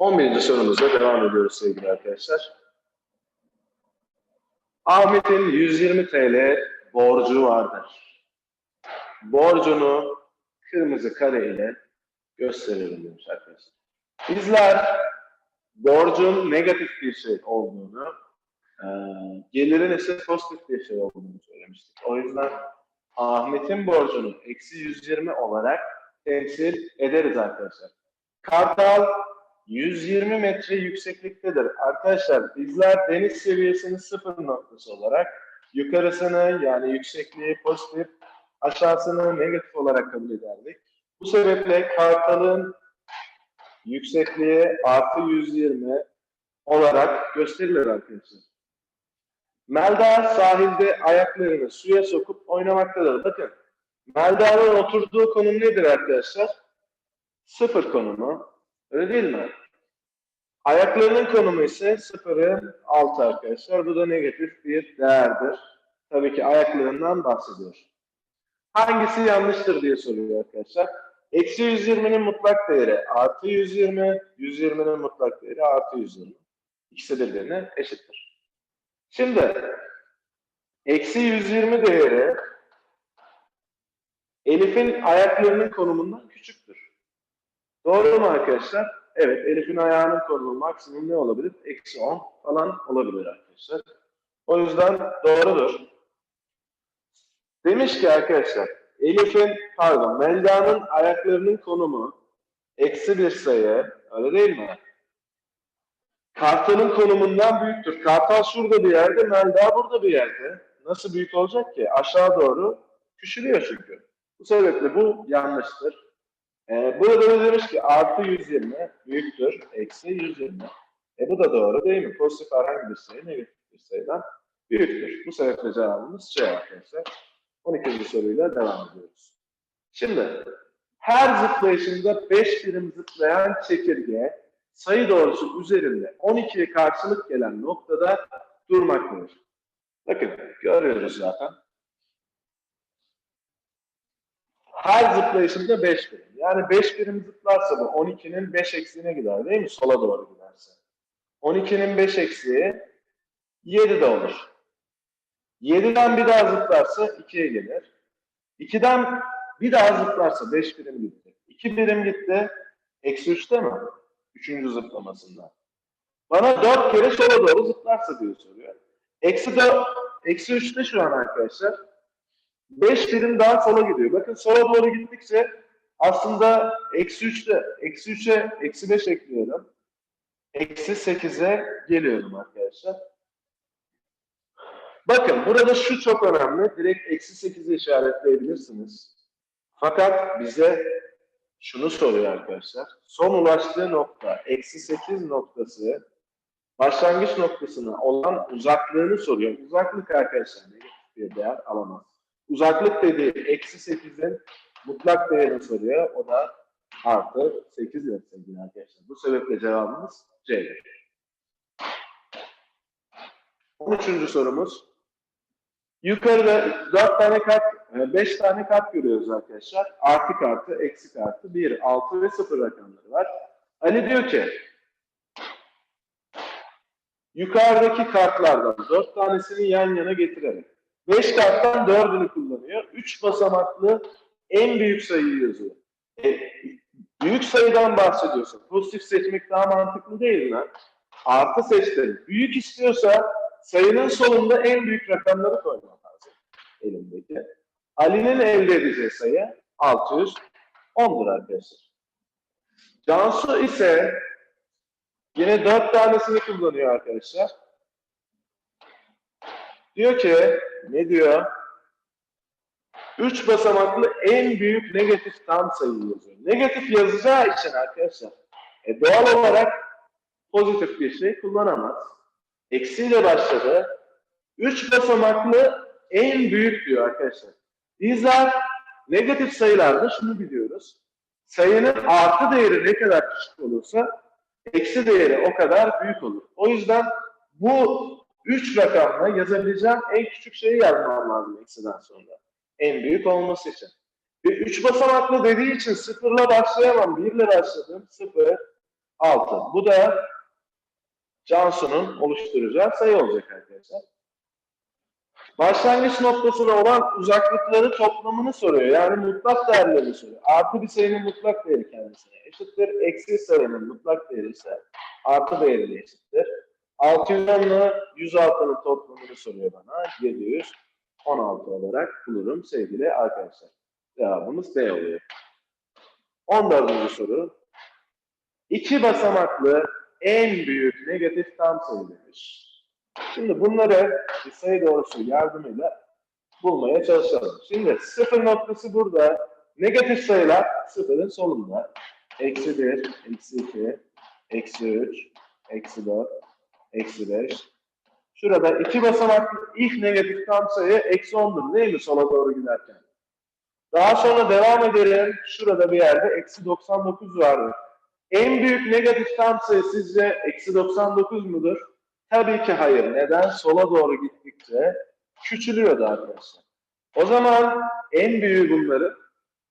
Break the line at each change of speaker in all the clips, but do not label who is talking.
11. sorumuzla devam ediyoruz sevgili arkadaşlar. Ahmet'in 120 TL borcu vardır. Borcunu kırmızı kare ile gösterelim demiş arkadaşlar. Bizler borcun negatif bir şey olduğunu, e, gelirin ise pozitif bir şey olduğunu söylemiştik. O yüzden Ahmet'in borcunu eksi 120 olarak temsil ederiz arkadaşlar. Kartal 120 metre yüksekliktedir. Arkadaşlar bizler deniz seviyesini sıfır noktası olarak yukarısını yani yüksekliği pozitif, aşağısını negatif olarak kabul ederdik. Bu sebeple Kartal'ın yüksekliği artı 120 olarak gösterilir arkadaşlar. Melda sahilde ayaklarını suya sokup oynamaktadır. Bakın Melda'nın oturduğu konum nedir arkadaşlar? Sıfır konumu. Öyle değil mi? Ayaklarının konumu ise sıfırın altı arkadaşlar. Bu da negatif bir değerdir. Tabii ki ayaklarından bahsediyor. Hangisi yanlıştır diye soruyor arkadaşlar. Eksi 120'nin mutlak değeri artı 120, 120'nin mutlak değeri artı 120. İkisi birbirine eşittir. Şimdi eksi 120 değeri Elif'in ayaklarının konumundan küçüktür. Doğru mu arkadaşlar? Evet, Elif'in ayağının konumu maksimum ne olabilir? Eksi 10 falan olabilir arkadaşlar. O yüzden doğrudur. Demiş ki arkadaşlar, Elif'in, pardon, Melda'nın ayaklarının konumu eksi bir sayı, öyle değil mi? Kartal'ın konumundan büyüktür. Kartal şurada bir yerde, Melda burada bir yerde. Nasıl büyük olacak ki? Aşağı doğru küçülüyor çünkü. Bu sebeple bu yanlıştır. Ee, burada da demiş ki artı 120 büyüktür, eksi 120. E bu da doğru değil mi? Pozitif herhangi bir sayı negatif bir sayıdan büyüktür. Bu sebeple cevabımız C arkadaşlar. 12. soruyla devam ediyoruz. Şimdi her zıplayışında 5 birim zıplayan çekirge sayı doğrusu üzerinde 12'ye karşılık gelen noktada durmaktadır. Bakın görüyoruz zaten. Her zıplayışında 5 birim. Yani 5 birim zıplarsa bu 12'nin 5 eksiğine gider değil mi? Sola doğru giderse. 12'nin 5 eksiği 7 de olur. 7'den bir daha zıplarsa 2'ye gelir. 2'den bir daha zıplarsa 5 birim gitti. 2 birim gitti. Eksi 3'te mi? Üçüncü zıplamasında. Bana 4 kere sola doğru zıplarsa diye soruyor. Eksi 4, eksi 3'te şu an arkadaşlar. 5 birim daha sola gidiyor. Bakın sola doğru gittikçe aslında eksi 3'te, eksi 3'e eksi 5 ekliyorum. Eksi 8'e geliyorum arkadaşlar. Bakın burada şu çok önemli. Direkt eksi 8'i işaretleyebilirsiniz. Fakat bize şunu soruyor arkadaşlar. Son ulaştığı nokta eksi 8 noktası başlangıç noktasına olan uzaklığını soruyor. Uzaklık arkadaşlar bir değer alamaz. Uzaklık dediği eksi 8'in mutlak değerini soruyor. O da artı 8 yok sevgili arkadaşlar. Bu sebeple cevabımız C'dir. 13. sorumuz. Yukarıda 4 tane kart, 5 tane kart görüyoruz arkadaşlar. Artı kartı, eksi kartı, 1, 6 ve 0 rakamları var. Ali diyor ki yukarıdaki kartlardan 4 tanesini yan yana getirelim. 5 karttan 4'ünü kullanıyor. 3 basamaklı en büyük sayıyı yazıyor. E, büyük sayıdan bahsediyorsa pozitif seçmek daha mantıklı değil mi? Artı seçtim. Büyük istiyorsa sayının solunda en büyük rakamları koymak lazım elimdeki. Ali'nin elde edeceği sayı 610'dur arkadaşlar. Cansu ise yine 4 tanesini kullanıyor arkadaşlar. Diyor ki ne diyor? 3 basamaklı en büyük negatif tam sayıyı yazıyor. Negatif yazacağı için arkadaşlar e, doğal olarak pozitif bir şey kullanamaz. Eksiyle başladı. 3 basamaklı en büyük diyor arkadaşlar. Bizler negatif sayılarda şunu biliyoruz. Sayının artı değeri ne kadar küçük olursa eksi değeri o kadar büyük olur. O yüzden bu 3 rakamla yazabileceğim en küçük şeyi yazmam lazım eksiden sonra. En büyük olması için. Ve 3 basamaklı dediği için sıfırla başlayamam. 1 ile başladım. 0, 6. Bu da Cansu'nun oluşturacağı sayı olacak arkadaşlar. Başlangıç noktasına olan uzaklıkları toplamını soruyor. Yani mutlak değerlerini soruyor. Artı bir sayının mutlak değeri kendisine eşittir. Eksi sayının mutlak değeri ise artı değerine eşittir. 610 ile 106'nın toplamını soruyor bana. 716 olarak bulurum sevgili arkadaşlar. Cevabımız D oluyor. 14. soru. İki basamaklı en büyük negatif tam sayı demiş. Şimdi bunları bir sayı doğrusu yardımıyla bulmaya çalışalım. Şimdi sıfır noktası burada. Negatif sayılar sıfırın solunda. Eksi 1, eksi 2, eksi 3, eksi 4, eksi 5. Şurada iki basamaklı ilk negatif tam sayı eksi 10'dur değil mi sola doğru giderken? Daha sonra devam edelim. Şurada bir yerde eksi 99 vardır. En büyük negatif tam sayı sizce eksi 99 mudur? Tabii ki hayır. Neden? Sola doğru gittikçe küçülüyordu arkadaşlar. O zaman en büyüğü bunları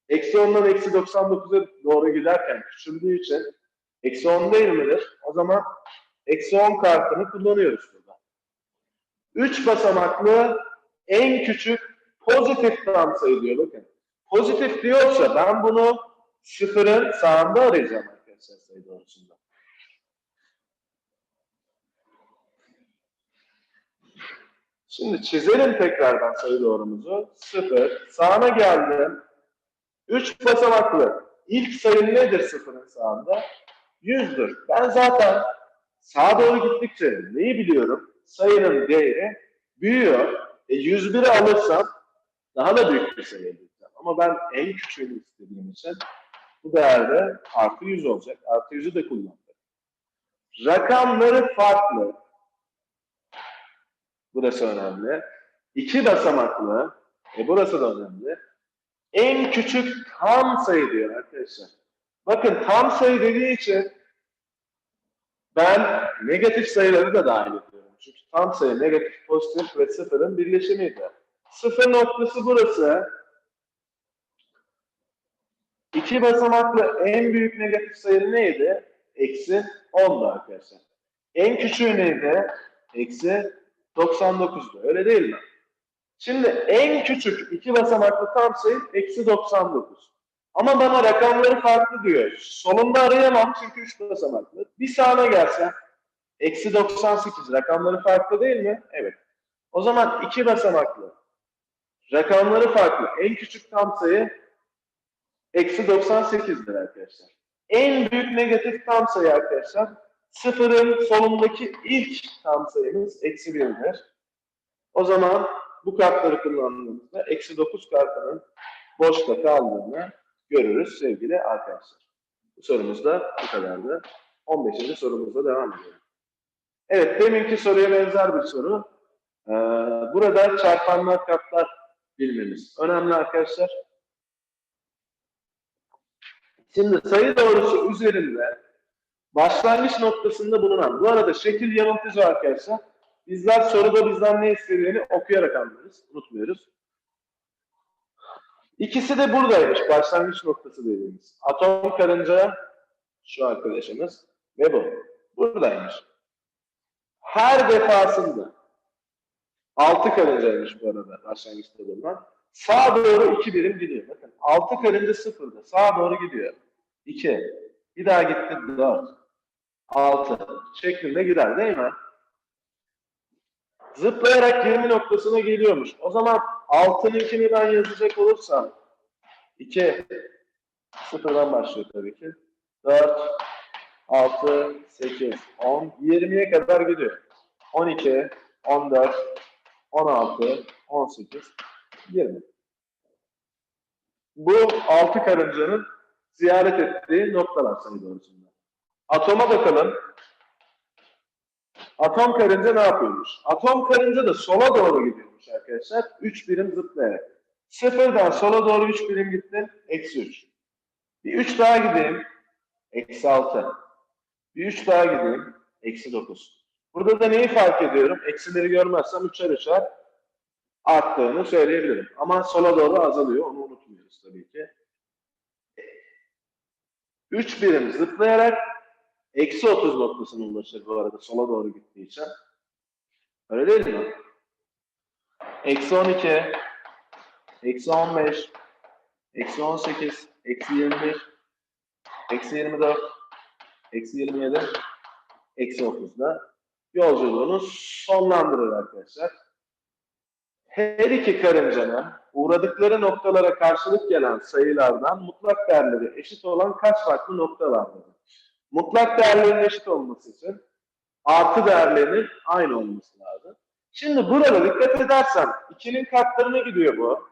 eksi 10'dan eksi 99'a doğru giderken küçüldüğü için eksi 10 değil midir? O zaman eksi 10 kartını kullanıyoruz burada. 3 basamaklı en küçük pozitif tam sayı diyor bakın. Pozitif diyorsa ben bunu sıfırın sağında arayacağım arkadaşlar sayı doğrusunda. Şimdi çizelim tekrardan sayı doğrumuzu. 0. Sağına geldim. 3 basamaklı. İlk sayı nedir sıfırın sağında? 100'dür. Ben zaten sağa doğru gittikçe neyi biliyorum? Sayının değeri büyüyor. E 101'i alırsam daha da büyük bir sayı edeceğim. Ama ben en küçüğünü istediğim için bu değerde artı 100 olacak. Artı 100'ü de kullandım. Rakamları farklı. Burası önemli. İki basamaklı. E burası da önemli. En küçük tam sayı diyor arkadaşlar. Bakın tam sayı dediği için ben negatif sayıları da dahil ediyorum. Çünkü tam sayı negatif, pozitif ve sıfırın birleşimiydi. Sıfır noktası burası. İki basamaklı en büyük negatif sayı neydi? Eksi 10'du arkadaşlar. En küçüğü neydi? Eksi 99'du. Öyle değil mi? Şimdi en küçük iki basamaklı tam sayı eksi 99. Ama bana rakamları farklı diyor. Solunda arayamam çünkü 3 basamaklı. Bir sağına gelsem eksi 98 rakamları farklı değil mi? Evet. O zaman iki basamaklı. Rakamları farklı. En küçük tam sayı eksi 98'dir arkadaşlar. En büyük negatif tam sayı arkadaşlar sıfırın solundaki ilk tam sayımız eksi 1'dir. O zaman bu kartları kullandığımızda eksi 9 kartının boşta kaldığını görürüz sevgili arkadaşlar. Bu sorumuz da bu kadardı. 15. sorumuzla devam edelim. Evet, deminki soruya benzer bir soru. Ee, burada çarpanlar katlar bilmemiz önemli arkadaşlar. Şimdi sayı doğrusu üzerinde başlangıç noktasında bulunan, bu arada şekil yanıltıcı arkadaşlar. Bizler soruda bizden ne istediğini okuyarak anlarız, unutmuyoruz. İkisi de buradaymış, başlangıç noktası dediğimiz. Atom karınca, şu arkadaşımız ve bu. Buradaymış. Her defasında, altı karıncaymış bu arada başlangıçta bulunan. Sağa doğru iki birim gidiyor. Bakın altı karınca sıfırda, sağa doğru gidiyor. 2. Bir daha gitti 4. 6 şeklinde gider değil mi? Zıplayarak 20 noktasına geliyormuş. O zaman 6'nınkini ben yazacak olursam 2 sıfırdan başlıyor tabii ki. 4 6 8 10 20'ye kadar gidiyor. 12 14 16 18 20. Bu 6 karıncanın ziyaret ettiği noktalar sayı doğrusunda. Atoma bakalım. Atom karınca ne yapıyormuş? Atom karınca da sola doğru gidiyormuş arkadaşlar. 3 birim zıplayarak. Sıfırdan sola doğru 3 birim gittin. Eksi 3. Bir 3 daha gideyim. Eksi 6. Bir 3 daha gideyim. Eksi 9. Burada da neyi fark ediyorum? Eksileri görmezsem 3'er 3'er arttığını söyleyebilirim. Ama sola doğru azalıyor. Onu unutmuyoruz tabii ki. 3 birim zıplayarak eksi 30 noktasına ulaşır bu arada sola doğru gittiği için. Öyle değil mi? Eksi 12, eksi 15, eksi 18, eksi 21, eksi 24, eksi 27, eksi 30'da yolculuğunu sonlandırır arkadaşlar. Her iki karıncanın uğradıkları noktalara karşılık gelen sayılardan mutlak değerleri eşit olan kaç farklı nokta vardır? Mutlak değerlerin eşit olması için artı değerlerinin aynı olması lazım. Şimdi burada dikkat edersen 2'nin katlarına gidiyor bu.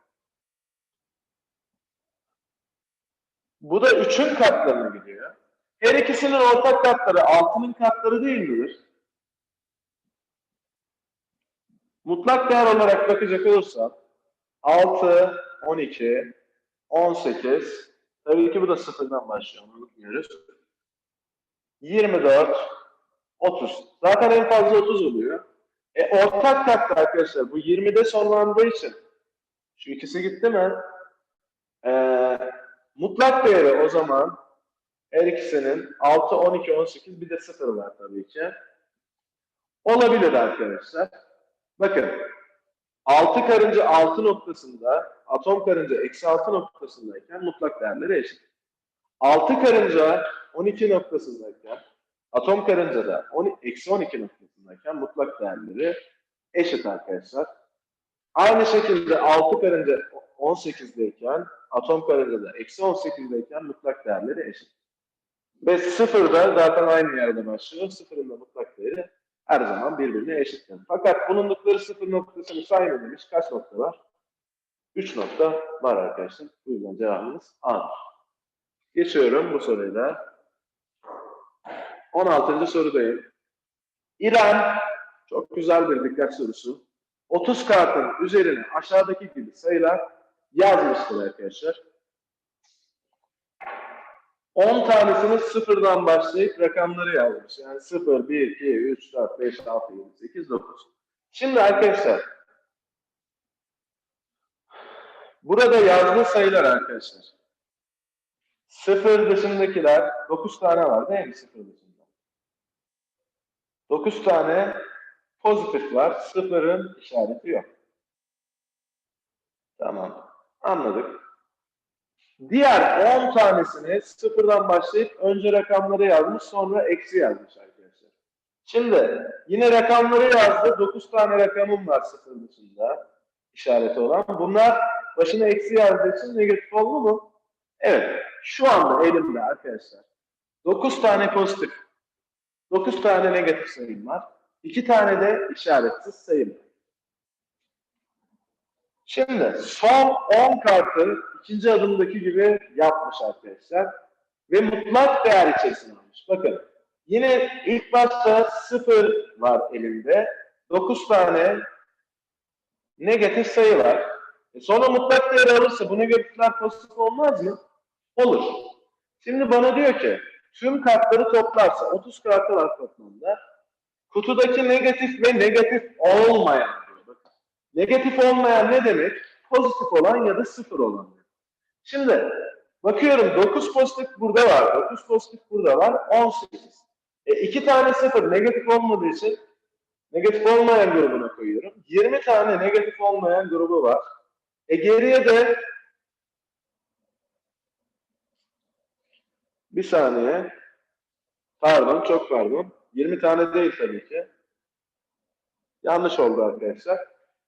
Bu da 3'ün katlarına gidiyor. Her ikisinin ortak katları 6'nın katları değil midir? Mutlak değer olarak bakacak olursak 6, 12, 18, tabii ki bu da sıfırdan başlıyor, unutmuyoruz. 24, 30. Zaten en fazla 30 oluyor. E ortak katta arkadaşlar bu 20'de sonlandığı için şu ikisi gitti mi? Ee, mutlak değeri o zaman her ikisinin 6, 12, 18 bir de 0 var tabii ki. Olabilir arkadaşlar. Bakın 6 karınca 6 noktasında atom karınca eksi 6 noktasındayken mutlak değerleri eşit. 6 karınca 12 noktasındayken atom karınca da 10, eksi 12 noktasındayken mutlak değerleri eşit arkadaşlar. Aynı şekilde 6 karınca 18'deyken atom karınca da eksi 18'deyken mutlak değerleri eşit. Ve 0 da zaten aynı yerde başlıyor. 0'ın da mutlak değeri her zaman birbirine eşittir. Fakat bulundukları sıfır noktasını sayma demiş. Kaç nokta var? 3 nokta var arkadaşlar. Bu yüzden cevabımız A'dır. Geçiyorum bu soruyu da. 16. sorudayım. İrem, çok güzel bir dikkat sorusu. 30 kartın üzerine aşağıdaki gibi sayılar yazmıştır arkadaşlar. 10 tanesini sıfırdan başlayıp rakamları yazmış. Yani 0, 1, 2, 3, 4, 5, 6, 7, 8, 9. Şimdi arkadaşlar burada yazdığı sayılar arkadaşlar. 0 dışındakiler 9 tane var değil mi 0 dışında? 9 tane pozitif var. Sıfırın işareti yok. Tamam. Anladık. Diğer 10 tanesini sıfırdan başlayıp önce rakamları yazmış sonra eksi yazmış arkadaşlar. Şimdi yine rakamları yazdı. 9 tane rakamım var sıfır dışında işareti olan. Bunlar başına eksi yazdığı için negatif oldu mu? Evet. Şu anda elimde arkadaşlar 9 tane pozitif, 9 tane negatif sayım var. 2 tane de işaretsiz sayım. Şimdi son 10 kartı ikinci adımdaki gibi yapmış arkadaşlar. Ve mutlak değer içerisine almış. Bakın yine ilk başta 0 var elimde. 9 tane negatif sayı var. E sonra mutlak değer alırsa bu negatifler pozitif olmaz mı? Olur. Şimdi bana diyor ki tüm kartları toplarsa 30 kartı var toplamda. Kutudaki negatif ve negatif olmayan diyor. Negatif olmayan ne demek? Pozitif olan ya da sıfır olan. Şimdi bakıyorum 9 pozitif burada var, 9 pozitif burada var, 18. E, iki tane sıfır negatif olmadığı için negatif olmayan grubuna koyuyorum. 20 tane negatif olmayan grubu var. E geriye de bir saniye pardon çok pardon 20 tane değil tabii ki. Yanlış oldu arkadaşlar.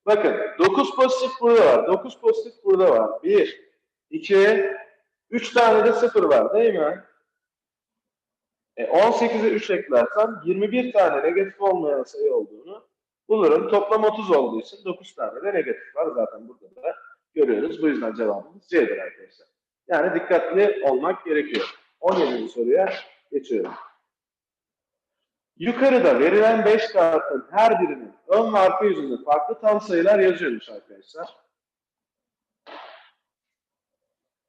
Bakın 9 pozitif burada var. 9 pozitif burada var. 1, 2, 3 tane de 0 var değil mi? E, 18'e 3 eklersem 21 tane negatif olmayan sayı olduğunu bulurum. Toplam 30 olduğu için 9 tane de negatif var. Zaten burada da görüyoruz. Bu yüzden cevabımız C'dir arkadaşlar. Yani dikkatli olmak gerekiyor. 17. soruya geçiyorum. Yukarıda verilen 5 kartın her birinin ön ve arka yüzünde farklı tam sayılar yazıyormuş arkadaşlar.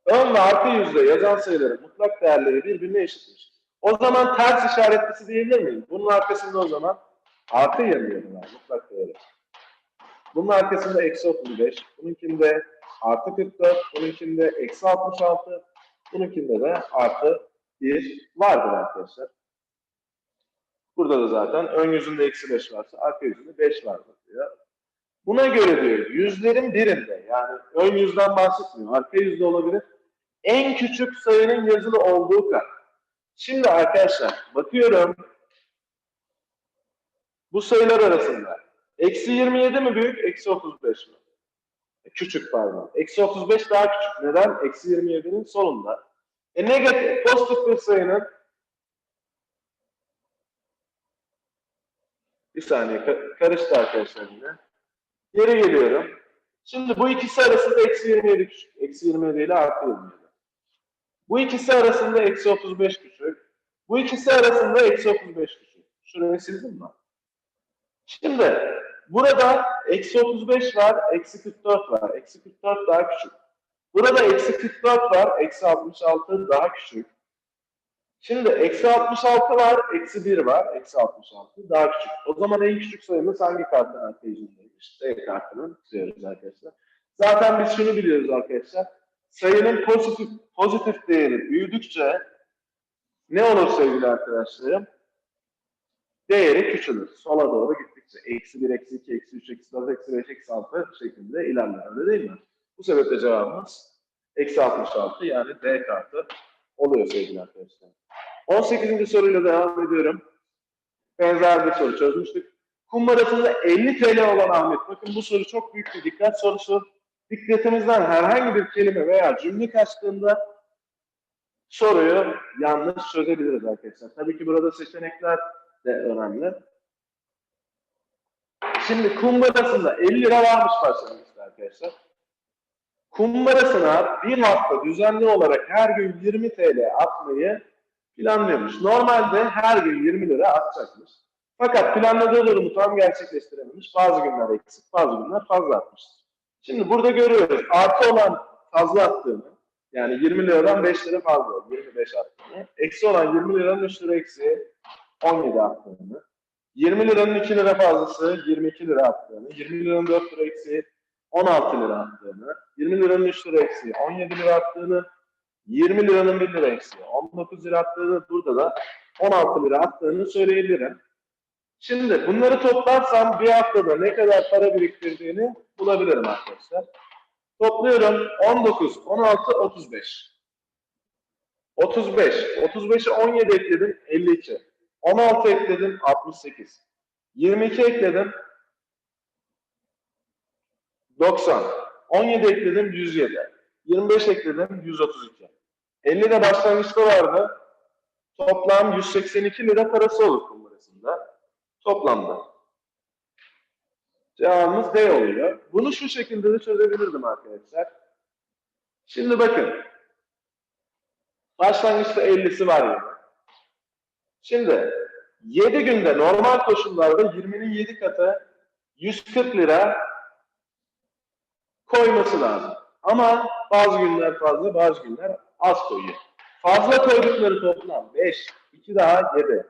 Ön ve arka yüzde yazan sayıların mutlak değerleri birbirine eşitmiş. O zaman ters işaretlisi diyebilir miyim? Bunun arkasında o zaman artı yazıyorlar mutlak değeri. Bunun arkasında eksi 35, bununkinde artı 44, bununkinde eksi 66, bununkinde de artı 1 vardır arkadaşlar. Burada da zaten ön yüzünde eksi 5 varsa arka yüzünde 5 vardır diyor. Buna göre diyor yüzlerin birinde yani ön yüzden bahsetmiyor. Arka yüzde olabilir. En küçük sayının yazılı olduğu kat. Şimdi arkadaşlar bakıyorum. Bu sayılar arasında eksi 27 mi büyük, eksi 35 mi? Küçük pardon. Eksi 35 daha küçük. Neden? Eksi 27'nin solunda. E negatif, pozitif bir sayının bir saniye ka- karıştı arkadaşlar yine. Geri geliyorum. Şimdi bu ikisi arasında eksi 27 küçük. Eksi 27 ile artı 27. Bu ikisi arasında eksi 35 küçük. Bu ikisi arasında eksi 35 küçük. Şurayı sildim mi? Şimdi burada eksi 35 var, eksi 44 var. Eksi 44 daha küçük. Burada eksi 44 var, eksi 66 daha küçük. Şimdi eksi 66 var, eksi 1 var, eksi 66 daha küçük. O zaman en küçük sayımız hangi kartın arayüzündeymiş? D kartının diyoruz arkadaşlar. Zaten biz şunu biliyoruz arkadaşlar. Sayının pozitif pozitif değeri büyüdükçe ne olur sevgili arkadaşlarım? Değeri küçülür. Sola doğru gittikçe. Eksi 1, eksi 2, eksi 3, eksi 4, eksi 5, eksi 6 şeklinde ilerler. Öyle değil mi? Bu sebeple cevabımız eksi 66 yani D kartı oluyor sevgili arkadaşlar. 18. soruyla devam ediyorum. Benzer bir soru çözmüştük. Kumbarasında 50 TL olan Ahmet. Bakın bu soru çok büyük bir dikkat sorusu. Dikkatimizden herhangi bir kelime veya cümle kaçtığında soruyu yanlış çözebiliriz arkadaşlar. Tabii ki burada seçenekler de önemli. Şimdi kumbarasında 50 lira varmış başlangıçta arkadaşlar. Kumbarasına bir hafta düzenli olarak her gün 20 TL atmayı planlıyormuş. Normalde her gün 20 lira atacakmış. Fakat planladığı durumu tam gerçekleştirememiş. Bazı günler eksik, bazı günler fazla atmıştır. Şimdi burada görüyoruz artı olan fazla attığını, yani 20 liradan 5 lira fazla, 25 attığını, eksi olan 20 liranın 3 lira eksi 17 attığını, 20 liranın 2 lira fazlası 22 lira attığını, 20 liranın 4 lira eksi 16 lira attığını, 20 liranın 3 lira eksi 17 lira attığını, 20 liranın 1 lira eksi 19 lira attığını, burada da 16 lira attığını söyleyebilirim. Şimdi bunları toplarsam bir haftada ne kadar para biriktirdiğini bulabilirim arkadaşlar. Topluyorum 19, 16, 35. 35. 35'e 17 ekledim 52. 16 ekledim 68. 22 ekledim 90. 17 ekledim 107. 25 ekledim 132. 50 de başlangıçta vardı. Toplam 182 lira parası olur kumbarasında. Toplamda. Cevabımız D oluyor. Bunu şu şekilde de çözebilirdim arkadaşlar. Şimdi bakın. Başlangıçta 50'si var yine. Şimdi 7 günde normal koşullarda 20'nin 7 katı 140 lira koyması lazım. Ama bazı günler fazla, bazı günler az koyuyor. Fazla koydukları toplam 5, 2 daha 7.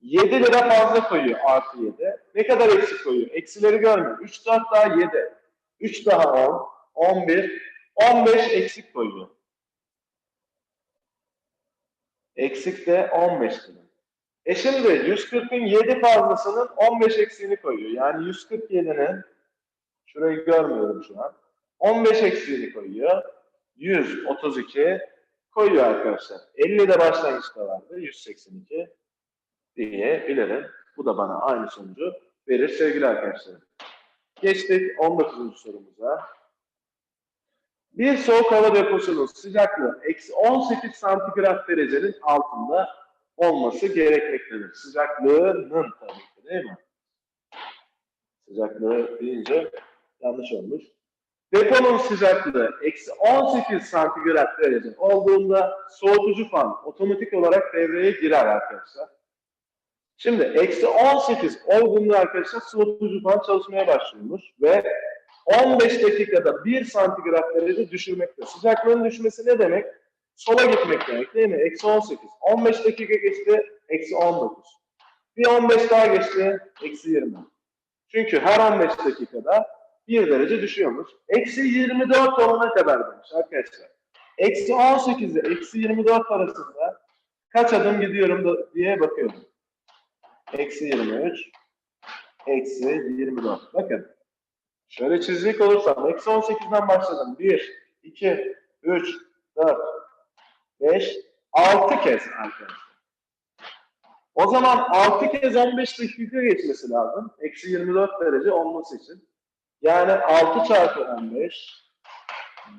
7 lira fazla koyuyor artı 7. Ne kadar eksik koyuyor? Eksileri görmüyor. 3, 4 daha 7. 3 daha 10, 11, 15 eksik koyuyor. Eksik de 15 lira. E şimdi 140'ın 7 fazlasının 15 eksiğini koyuyor. Yani 147'nin şurayı görmüyorum şu an. 15 eksiğini koyuyor. 132 koyuyor arkadaşlar. 50 de başlangıçta vardı. 182 diyebilirim. Bu da bana aynı sonucu verir sevgili arkadaşlar. Geçtik 19. sorumuza. Bir soğuk hava deposunun sıcaklığı eksi 18 santigrat derecenin altında olması gerekmektedir. Sıcaklığının tabii ki değil mi? Sıcaklığı deyince yanlış olmuş. Deponun sıcaklığı eksi 18 santigrat derece olduğunda soğutucu fan otomatik olarak devreye girer arkadaşlar. Şimdi eksi 18 olduğunda arkadaşlar soğutucu fan çalışmaya başlıyormuş ve 15 dakikada 1 santigrat derece düşürmekte. Sıcaklığın düşmesi ne demek? Sola gitmek demek değil mi? Eksi 18. 15 dakika geçti, eksi 19. Bir 15 daha geçti, eksi 20. Çünkü her 15 dakikada 1 derece düşüyormuş. Eksi 24 olana kadar demiş arkadaşlar. Eksi 18 ile eksi 24 arasında kaç adım gidiyorum diye bakıyorum. eksi 23, eksi 24. Bakın. Şöyle çizecek olursam eksi 18'den başladım. 1, 2, 3, 4, 5, 6 kez arkadaşlar. O zaman 6 kez 15 dakika geçmesi lazım. Eksi 24 derece olması için. Yani 6 çarpı 15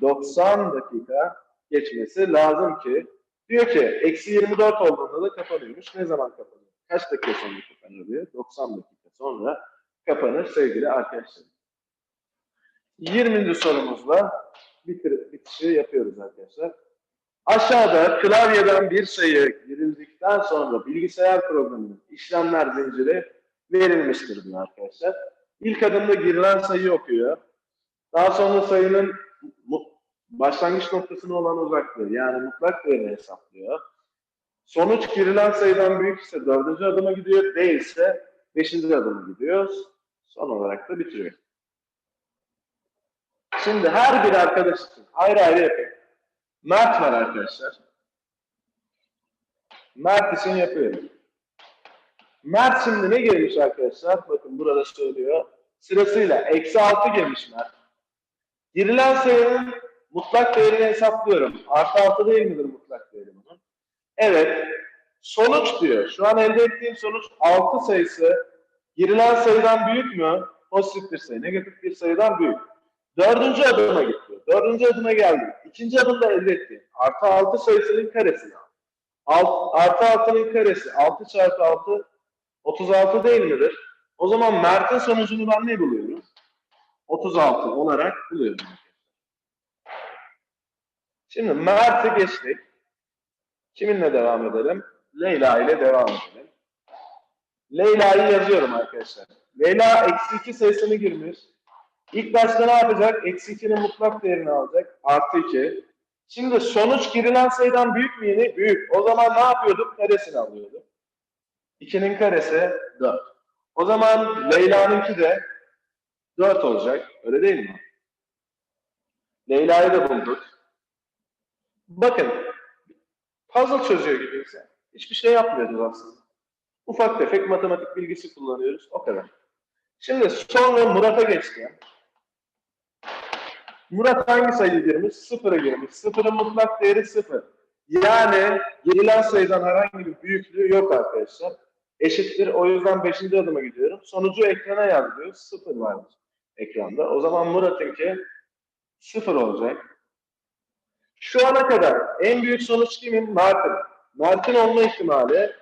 90 dakika geçmesi lazım ki diyor ki eksi 24 olduğunda da kapanıyormuş. Ne zaman kapanıyor? Kaç dakika sonra kapanıyor diyor. 90 dakika sonra kapanır sevgili arkadaşlar. 20. sorumuzla bitir, bitişi yapıyoruz arkadaşlar. Aşağıda klavyeden bir sayı girildikten sonra bilgisayar programının işlemler zinciri verilmiştir diyor arkadaşlar. İlk adımda girilen sayıyı okuyor. Daha sonra sayının başlangıç noktasına olan uzaklığı yani mutlak değerini hesaplıyor. Sonuç girilen sayıdan büyük ise dördüncü adıma gidiyor, değilse beşinci adıma gidiyor. Son olarak da bitiriyor. Şimdi her bir arkadaş için ayrı ayrı yapayım. Mert var arkadaşlar. Mert için yapıyorum. Mert şimdi ne girmiş arkadaşlar? Bakın burada söylüyor. Sırasıyla eksi 6 girmiş Mert. Girilen sayının mutlak değerini hesaplıyorum. Artı 6 değil midir mutlak değeri bunun? Evet. Sonuç diyor. Şu an elde ettiğim sonuç 6 sayısı girilen sayıdan büyük mü? Pozitif bir sayı, negatif bir sayıdan büyük. Dördüncü adıma gitti. Dördüncü adıma geldim. İkinci adımda elde ettiğim artı 6 sayısının karesini al. Alt, artı 6'nın karesi 6 çarpı 6 36 değil midir? O zaman Mert'in sonucunu ben ne buluyorum? 36 olarak buluyorum. Şimdi Mert'i geçtik. Kiminle devam edelim? Leyla ile devam edelim. Leyla'yı yazıyorum arkadaşlar. Leyla eksi 2 sayısını girmiş. İlk başta ne yapacak? Eksi 2'nin mutlak değerini alacak. Artı 2. Şimdi sonuç girilen sayıdan büyük mü yine? Büyük. O zaman ne yapıyorduk? Karesini alıyorduk. 2'nin karesi 4. O zaman Leyla'nınki de 4 olacak. Öyle değil mi? Leyla'yı da bulduk. Bakın puzzle çözüyor gibiyiz. Hiçbir şey yapmıyoruz aslında. Ufak tefek matematik bilgisi kullanıyoruz. O kadar. Şimdi sonra Murat'a geçti. Murat hangi sayıyı girmiş? Sıfıra girmiş. Sıfırın mutlak değeri sıfır. Yani girilen sayıdan herhangi bir büyüklüğü yok arkadaşlar. Eşittir. O yüzden beşinci adıma gidiyorum. Sonucu ekrana yazıyor. Sıfır varmış ekranda. O zaman Murat'ınki sıfır olacak. Şu ana kadar en büyük sonuç kimin? Mert'in. Mert'in olma ihtimali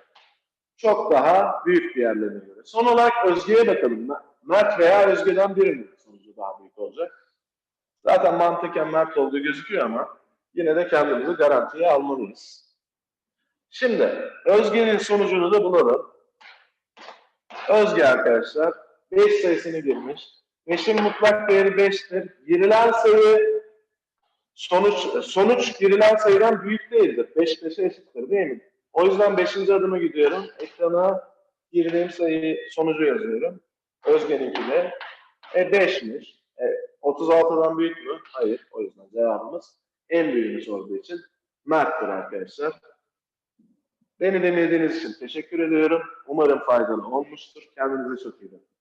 çok daha büyük diğerlerine göre. Son olarak Özge'ye bakalım. Mert veya Özge'den büyük olacak. Zaten mantıken Mert olduğu gözüküyor ama yine de kendimizi garantiye almalıyız. Şimdi Özge'nin sonucunu da bulalım. Özge arkadaşlar 5 sayısını girmiş. 5'in mutlak değeri 5'tir. Girilen sayı sonuç sonuç girilen sayıdan büyük değildir. 5 5'e eşittir değil mi? O yüzden 5. adıma gidiyorum. Ekrana girdiğim sayı sonucu yazıyorum. Özge'ninki de e 5'miş. E, 36'dan büyük mü? Hayır. O yüzden cevabımız en büyüğünü sorduğu için Mert'tir arkadaşlar. Beni dinlediğiniz için teşekkür ediyorum. Umarım faydalı olmuştur. Kendinize çok iyi bakın.